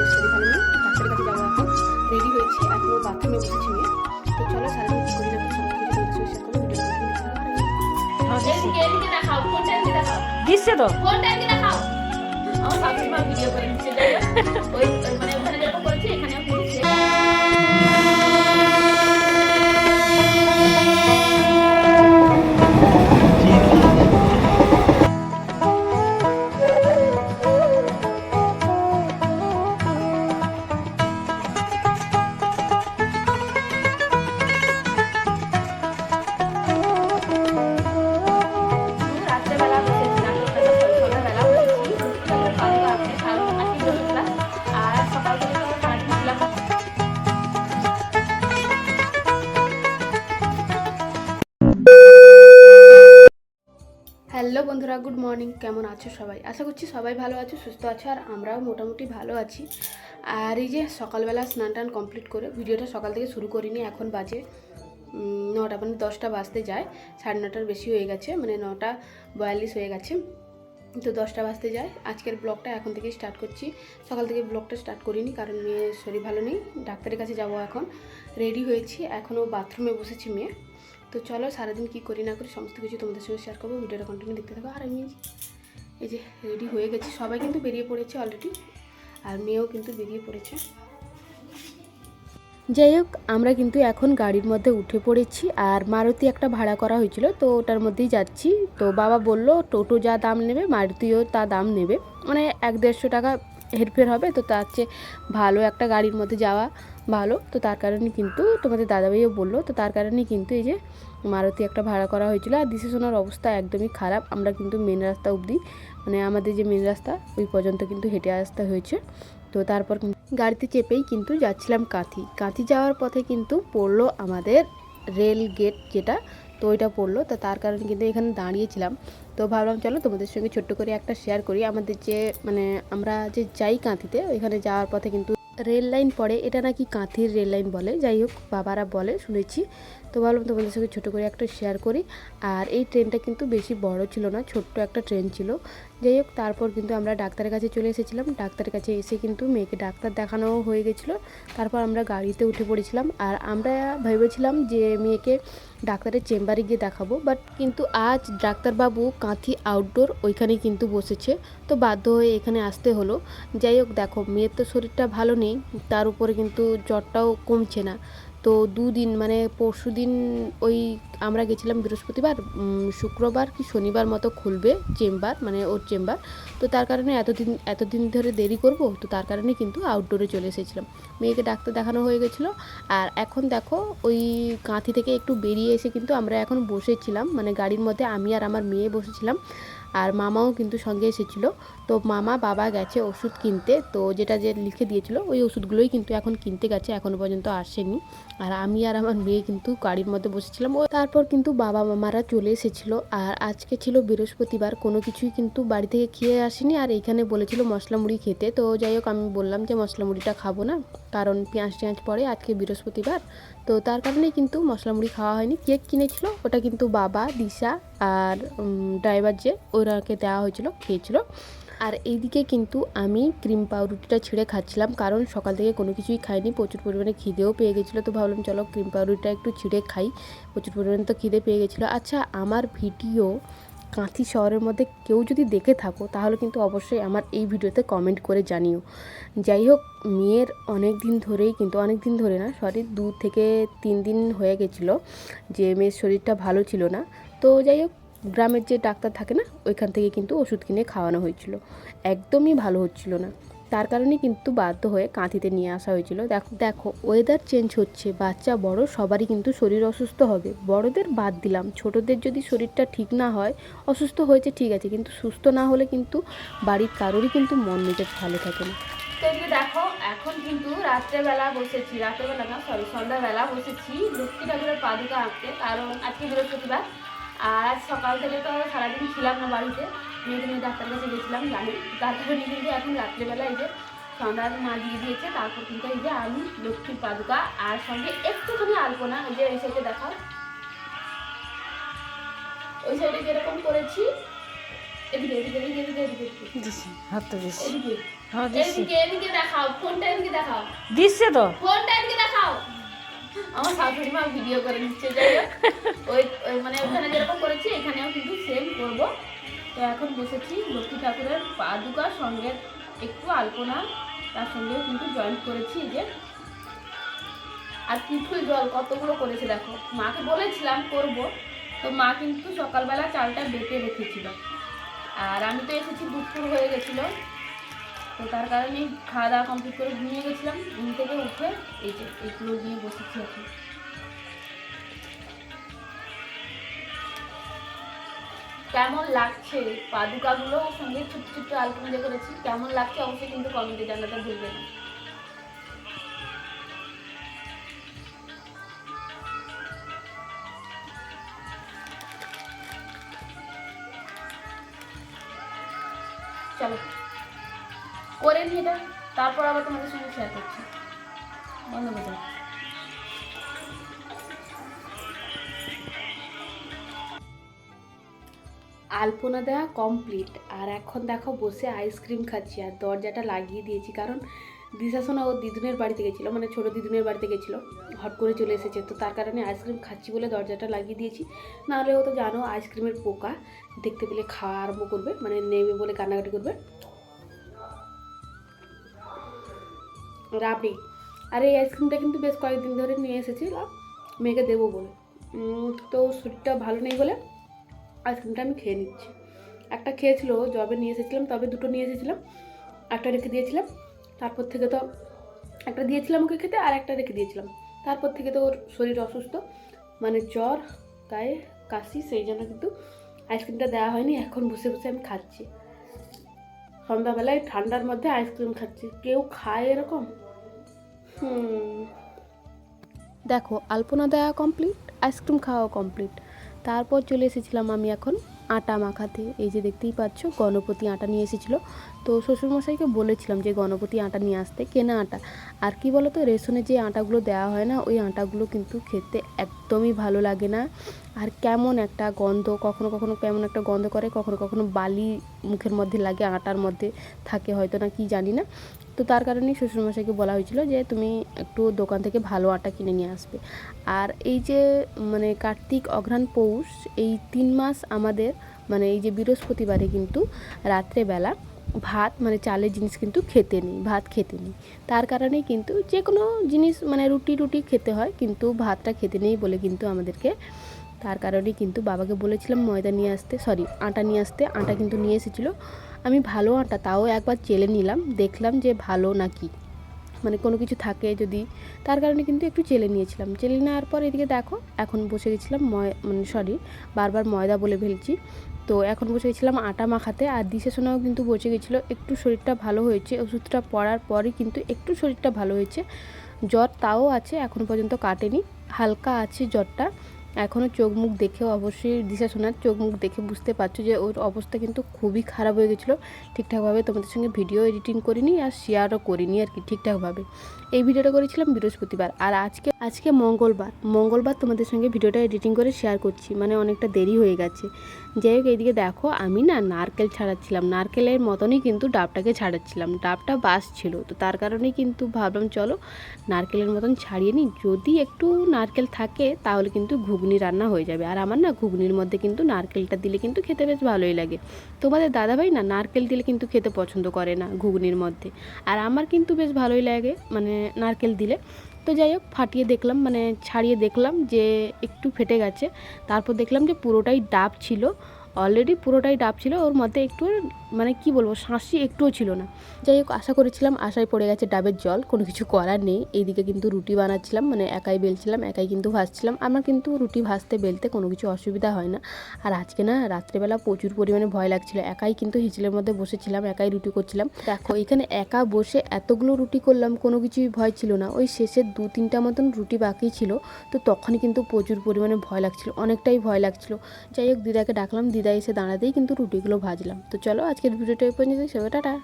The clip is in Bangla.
নেই ডাক্তারের কাছে যাওয়া এখন রেডি হয়েছি এখনও বাথরুমে বসেছি মেয়ে তো? চলো সারাদিন কি করি না দিচ্ছে তো। আমার শাশুড়ি ভিডিও করে ওই মানে হ্যালো বন্ধুরা, গুড মর্নিং। কেমন আছো সবাই? আশা করছি সবাই ভালো আছো, সুস্থ আছো, আর আমরাও মোটামুটি ভালো আছি। আর এই যে সকালবেলা স্নান টান কমপ্লিট করে ভিডিওটা সকাল থেকে শুরু করিনি, এখন বাজে নটা মানে দশটা বাজতে যায়, সাড়ে নটার বেশি হয়ে গেছে মানে নটা বয়াল্লিশ হয়ে গেছে, তো দশটা বাজতে যায়। আজকের ব্লগটা এখন থেকেই স্টার্ট করছি। সকাল থেকে ব্লগটা স্টার্ট করিনি, কারণ মেয়ের শরীর ভালো নেই, ডাক্তারের কাছে যাব এখন রেডি হয়েছি, এখনও বাথরুমে বসেছি মেয়ে। তো চলো সারাদিন কী করি না করি সমস্ত কিছু তোমাদের সঙ্গে শেয়ার করব ভিডিওটা কন্টিনিউ দেখতে থাকো। আর আমি এই যে রেডি হয়ে গেছি। সবাই কিন্তু বেরিয়ে পড়েছে অলরেডি আর মেয়েও কিন্তু বেরিয়ে পড়েছে। যাই হোক, আমরা কিন্তু এখন গাড়ির মধ্যে উঠে পড়েছি, আর মারুতি একটা ভাড়া করা হয়েছিল, তো ওটার মধ্যেই যাচ্ছি। তো বাবা বলল, টোটো যা দাম নেবে, মারুতিও তা দাম নেবে। মানে এক দেড়শো টাকা হেরফের হবে, তো তার চেয়ে ভালো একটা গাড়ির মধ্যে যাওয়া ভালো। তো তার কারণে কিন্তু তোমাদের দাদাভাইও বলল, তো তার কারণে কিন্তু এই যে মারুতি একটা ভাড়া করা হয়েছিল। আর দিশে সোনার অবস্থা একদমই খারাপ, আমরা কিন্তু মেন রাস্তা অবধি মানে আমাদের যে মেন রাস্তা, ওই পর্যন্ত কিন্তু হেঁটে আসতে হয়েছে। তো তারপর গাড়িতে চেপেই কিন্তু যাচ্ছিলাম কাঁথি। কাঁথি যাওয়ার পথে কিন্তু পড়ল আমাদের রেল গেট যেটা তো ওইটা পড়ল। তো তার কারণে কিন্তু এখানে দাঁড়িয়েছিলাম। তো ভাবলাম, চলো তোমাদের সঙ্গে ছোট্ট করে একটা শেয়ার করি। আমাদের যে মানে আমরা যে যাই কাঁথিতে, ওইখানে যাওয়ার পথে কিন্তু রেল লাইন পড়ে। এটা নাকি কাঁথির রেল লাইন বলে? যাই হোক, বাবারা বলে, শুনেছি। তো ভাবলাম তোমাদের সঙ্গে ছোটো করে একটা শেয়ার করি। আর এই ট্রেনটা কিন্তু বেশি বড় ছিল না, ছোট্ট একটা ট্রেন ছিল। যাই হোক, তারপর কিন্তু আমরা ডাক্তারের কাছে চলে এসেছিলাম। ডাক্তারের কাছে এসে কিন্তু মেয়েকে ডাক্তার দেখানো হয়ে গেছিল। তারপর আমরা গাড়িতে উঠে পড়েছিলাম। আর আমরা ভেবেছিলাম যে মেয়েকে ডাক্তারের চেম্বারে গিয়ে দেখাবো। বাট কিন্তু আজ ডাক্তারবাবু কাঁথি আউটডোর ওইখানে কিন্তু বসেছে। তো বাধ্য হয়ে এখানে আসতে হলো। যাই হোক, দেখো, মেয়ের তো শরীরটা ভালো নেই। তার উপরে কিন্তু জ্বরটাও কমছে না। তো দুদিন মানে পরশু দিন ওই আমরা গেছিলাম বৃহস্পতিবার শুক্রবার কি শনিবার মতো খুলবে চেম্বার মানে ওর চেম্বার। তো তার কারণে এতদিন এতদিন ধরে দেরি করব, তো তার কারণে কিন্তু আউটডোরে চলে এসেছিলাম। মেয়েকে ডাক্তার দেখানো হয়ে গেছিল। আর এখন দেখো, ওই কাঁথি থেকে একটু বেরিয়ে এসে কিন্তু আমরা এখন বসেছিলাম মানে গাড়ির মধ্যে আমি আর আমার মেয়ে বসেছিলাম। আর মামাও কিন্তু সঙ্গে এসেছিল। তো মামা, বাবা গেছে ওষুধ কিনতে। তো যেটা যে লিখে দিয়েছিল, ওই ওষুধগুলোই কিন্তু এখন কিনতে গেছে এখনও পর্যন্ত আসেনি। আর আমি আর আমার মেয়ে কিন্তু গাড়ির মধ্যে বসেছিলাম। ও তারপর কিন্তু বাবা মামারা চলে এসেছিল। আর আজকে ছিল বৃহস্পতিবার, কোনো কিছুই কিন্তু বাড়ি থেকে খেয়ে আসিনি। আর এইখানে বলেছিল মশলা মুড়ি খেতে। তো যাই হোক, আমি বললাম যে মশলা মুড়িটা খাব না, কারণ পেঁয়াজ টেঁয়াজ পরে আজকে বৃহস্পতিবার। তো তার কারণেই কিন্তু মশলা মুড়ি খাওয়া হয়নি। কেক কিনেছিল, ওটা কিন্তু বাবা, দিশা আর ড্রাইভার যে, ওরাকে দেওয়া হয়েছিল, খেয়েছিল। আর এইদিকে কিন্তু আমি ক্রিম পাউরুটিটা ছিঁড়ে খাচ্ছিলাম, কারণ সকাল থেকে কোনো কিছুই খাইনি, প্রচুর পরিমাণে খিদেও পেয়ে গেছিল। তো ভাবলাম, চলো ক্রিম পাউরুটিটা একটু ছিঁড়ে খাই, প্রচুর পরিমাণে তো খিদে পেয়ে গেছিল। আচ্ছা আমার ভিডিও কাঁথি শহরের মধ্যে কেউ যদি দেখে থাকো, তাহলে কিন্তু অবশ্যই আমার এই ভিডিওতে কমেন্ট করে জানিও। যাই হোক, মেয়ের অনেক দিন ধরেই কিন্তু, অনেক দিন ধরে না, সরি, দু থেকে তিন দিন হয়ে গেছিল যে মেয়ের শরীরটা ভালো ছিল না। তো যাই হোক, গ্রামের যে ডাক্তার থাকে না, ওইখান থেকে কিন্তু ওষুধ কিনে খাওয়ানো হয়েছিল। একদমই ভালো হচ্ছিল না। তার কারণে কিন্তু বাধ্য হয়ে কাঁথিতে নিয়ে আসা হয়েছিল। দেখো দেখো ওয়েদার চেঞ্জ হচ্ছে, বাচ্চা বড়, সবারই কিন্তু শরীর অসুস্থ হবে। বড়দের বাদ দিলাম, ছোটদের যদি শরীরটা ঠিক না হয়, অসুস্থ হয়েছে, ঠিক আছে, কিন্তু সুস্থ না হলে কিন্তু বাড়ির কারোরই কিন্তু মন মেজাজ ভালো থাকে না। তো দেখো, এখন কিন্তু রাত্রেবেলা বসেছি, রাত্রেবেলা না সরি সন্ধ্যাবেলা বসেছি লক্ষ্মী ঠাকুরের পাদুকা আঁকতে, কারণ আজকে বৃহস্পতিবার। আর আজ সকাল থেকে তো সারাদিন ছিলাম না বাড়িতে। মেয়েকে নিয়ে ডাক্তারের কাছে গেছিলাম জানি তার কারণে কিন্তু এখন রাত্রেবেলা এই যে সন্ধ্যার মা দিয়ে দিয়েছে তারপর কিন্তু এই যে আমি লক্ষ্মীর পাদুকা আর সঙ্গে একটুখানি আলপনা ওই যে এই সাইডে দেখাও। ওই সাইডে যেরকম করেছি এদিকে এদিকে এদিকে এদিকে এদিকে এদিকে। দিছি হাতটা দিছি। এদিকে হ্যাঁ এদিকে এদিকে দেখাও ফোনটা এদিকে দেখাও। দিচ্ছে তো? ফোনটা এদিকে দেখাও। আমার শাশুড়ি মা ভিডিও করে দিচ্ছে যাই হোক। ওই ওই মানে ওখানে যেরকম করেছি এখানেও কিন্তু সেম করব। তো এখন বসেছি লক্ষ্মী ঠাকুরের পাদুকা সঙ্গে একটু আলপনা, তার সঙ্গেও কিন্তু জয়েন্ট করেছি যে। আর পিঠুল জল কতগুলো করেছে দেখো। মাকে বলেছিলাম করব, তো মা কিন্তু সকালবেলা চালটা বেটে রেখেছিল। আর আমি তো এসেছি, দুপুর হয়ে গেছিল। তো তার কারণে খাওয়া দাওয়া কমপ্লিট করে ঘুমিয়ে গেছিলাম। ঘুম থেকে উঠে এই যে এইগুলো নিয়ে বসেছি এখন। কেমন লাগছে? পাদুকাগুলো, সঙ্গে ছোট্ট ছোট্ট যে করেছি, কেমন লাগছে? অবশ্যই কিন্তু কমেন্টে জানাতে ভুলবেন চলো, করে এটা তারপর আবার তোমাদের সঙ্গে শেয়ার করছি। করে আলপনা দেওয়া কমপ্লিট আর এখন দেখো বসে আইসক্রিম খাচ্ছি আর দরজাটা লাগিয়ে দিয়েছি কারণ দিশাশোনা ও দিদুনের বাড়িতে গেছিল মানে ছোটো দিদুনের বাড়িতে গেছিল, হট করে চলে এসেছে। তো তার কারণে আইসক্রিম খাচ্ছি বলে দরজাটা লাগিয়ে দিয়েছি। নাহলে ও তো জানো আইসক্রিমের পোকা, দেখতে পেলে খাওয়া আরম্ভ করবে মানে নেবে বলে কান্নাকাটি করবে। রাবড়ি। আর এই আইসক্রিমটা কিন্তু বেশ কয়েকদিন ধরে নিয়ে এসেছিলাম মেয়েকে দেবো বলে। তো শরীরটা ভালো নেই বলে আইসক্রিমটা আমি খেয়ে নিচ্ছি। একটা খেয়েছিল জবে নিয়ে এসেছিলাম, তবে দুটো নিয়ে এসেছিলাম, একটা রেখে দিয়েছিলাম, তারপর থেকে তো একটা দিয়েছিলাম ওকে খেতে আর একটা রেখে দিয়েছিলাম। তারপর থেকে তো ওর শরীর অসুস্থ মানে জ্বর, গায়ে কাশি, সেই জন্য কিন্তু আইসক্রিমটা দেওয়া হয়নি, এখন বসে বসে আমি খাচ্ছি। সন্ধ্যাবেলায় ঠান্ডার মধ্যে আইসক্রিম খাচ্ছি। কেউ খায় এরকম? দেখো, আলপনা দেওয়া কমপ্লিট আইসক্রিম খাওয়া কমপ্লিট তারপর চলে এসেছিলাম আমি এখন আটা মাখাতে। এই যে দেখতেই পাচ্ছ, গণপতি আটা নিয়ে এসেছিল। তো শ্বশুরমশাইকে বলেছিলাম যে গণপতি আটা নিয়ে আসতে, কেনা আটা। আর কি বলো তো রেশনে যে আটাগুলো দেওয়া হয় না, ওই আটাগুলো কিন্তু খেতে একদমই ভালো লাগে না। আর কেমন একটা গন্ধ, কখনো কখনো কেমন একটা গন্ধ করে, কখনো কখনো বালি মুখের মধ্যে লাগে, আটার মধ্যে থাকে, হয়তো না, কি জানি না। তো তার কারণেই শ্বশুরমশাইকে বলা হয়েছিল যে তুমি একটু দোকান থেকে ভালো আটা কিনে নিয়ে আসবে। আর এই যে মানে কার্তিক অঘ্রাণ পৌষ, এই তিন মাস আমাদের মানে এই যে বৃহস্পতিবারে কিন্তু রাত্রেবেলা ভাত মানে চালের জিনিস কিন্তু খেতে নেই, ভাত খেতে নেই। তার কারণেই কিন্তু যে কোনো জিনিস মানে রুটি রুটি খেতে হয়, কিন্তু ভাতটা খেতে নেই বলে কিন্তু আমাদেরকে তার কারণেই কিন্তু বাবাকে বলেছিলাম ময়দা নিয়ে আসতে সরি আটা নিয়ে আসতে। আটা কিন্তু নিয়ে এসেছিল। আমি ভালো আটা, তাও একবার চেলে নিলাম, দেখলাম যে ভালো নাকি। মানে কোনো কিছু থাকে যদি, তার কারণে কিন্তু একটু চেলে নিয়েছিলাম। চেলে নেওয়ার পর এদিকে দেখো, এখন বসে গেছিলাম ময় মানে সরি বারবার ময়দা বলে ফেলছি। তো এখন বসে গেছিলাম আটা মাখাতে, আর দিশে সোনাও কিন্তু বসে গেছিল, একটু শরীরটা ভালো হয়েছে। ওষুধটা পড়ার পরই কিন্তু একটু শরীরটা ভালো হয়েছে। জ্বর তাও আছে, এখন পর্যন্ত কাটেনি। হালকা আছে জ্বরটা। এখনও চোখ মুখ দেখে অবশ্যই দিশা সোনার চোখ মুখ দেখে বুঝতে পারছ যে ওর অবস্থা কিন্তু খুবই খারাপ হয়ে গেছিল। ঠিকঠাকভাবে তোমাদের সঙ্গে ভিডিও এডিটিং করিনি আর শেয়ারও করিনি আর কি ঠিকঠাকভাবে। এই ভিডিওটা করেছিলাম বৃহস্পতিবার আর আজকে আজকে মঙ্গলবার। মঙ্গলবার তোমাদের সঙ্গে ভিডিওটা এডিটিং করে শেয়ার করছি মানে অনেকটা দেরি হয়ে গেছে। যাই হোক, এইদিকে দেখো, আমি না নারকেল ছাড়াচ্ছিলাম। নারকেলের মতনই কিন্তু ডাবটাকে ছাড়াচ্ছিলাম। ডাবটা বাস ছিল, তো তার কারণেই কিন্তু ভাবলাম, চলো নারকেলের মতন ছাড়িয়ে নিই। যদি একটু নারকেল থাকে, তাহলে কিন্তু ঘুগনি রান্না হয়ে যাবে। আর আমার না ঘুগনির মধ্যে কিন্তু নারকেলটা দিলে কিন্তু খেতে বেশ ভালোই লাগে। তোমাদের দাদাভাই না নারকেল দিলে কিন্তু খেতে পছন্দ করে না ঘুগনির মধ্যে। আর আমার কিন্তু বেশ ভালোই লাগে মানে নারকেল দিলে। তো যাই হোক, ফাটিয়ে দেখলাম মানে ছাড়িয়ে দেখলাম যে একটু ফেটে গেছে। তারপর দেখলাম যে পুরোটাই ডাব ছিল। অলরেডি পুরোটাই ডাব ছিল, ওর মধ্যে একটু মানে কি বলব, শাঁসি একটুও ছিল না। যাই হোক, আশা করেছিলাম, আশায় পড়ে গেছে ডাবের জল, কোনো কিছু করার নেই। এইদিকে কিন্তু রুটি বানাচ্ছিলাম মানে একাই বেলছিলাম, একাই কিন্তু ভাজছিলাম। আমার কিন্তু রুটি ভাজতে বেলতে কোনো কিছু অসুবিধা হয় না। আর আজকে না, রাত্রেবেলা প্রচুর পরিমাণে ভয় লাগছিল। একাই কিন্তু হিঁচলের মধ্যে বসেছিলাম, একাই রুটি করছিলাম। দেখো, এখানে একা বসে এতগুলো রুটি করলাম, কোনো কিছুই ভয় ছিল না। ওই শেষের দু তিনটা মতন রুটি বাকি ছিল, তো তখনই কিন্তু প্রচুর পরিমাণে ভয় লাগছিল, অনেকটাই ভয় লাগছিল। যাই হোক, দিদাকে ডাকলাম দিদা এসে দাঁড়াতেই কিন্তু রুটিগুলো ভাজলাম। তো চলো আজকের ভিডিওটা এই পর্যন্ত সবাই টাটা।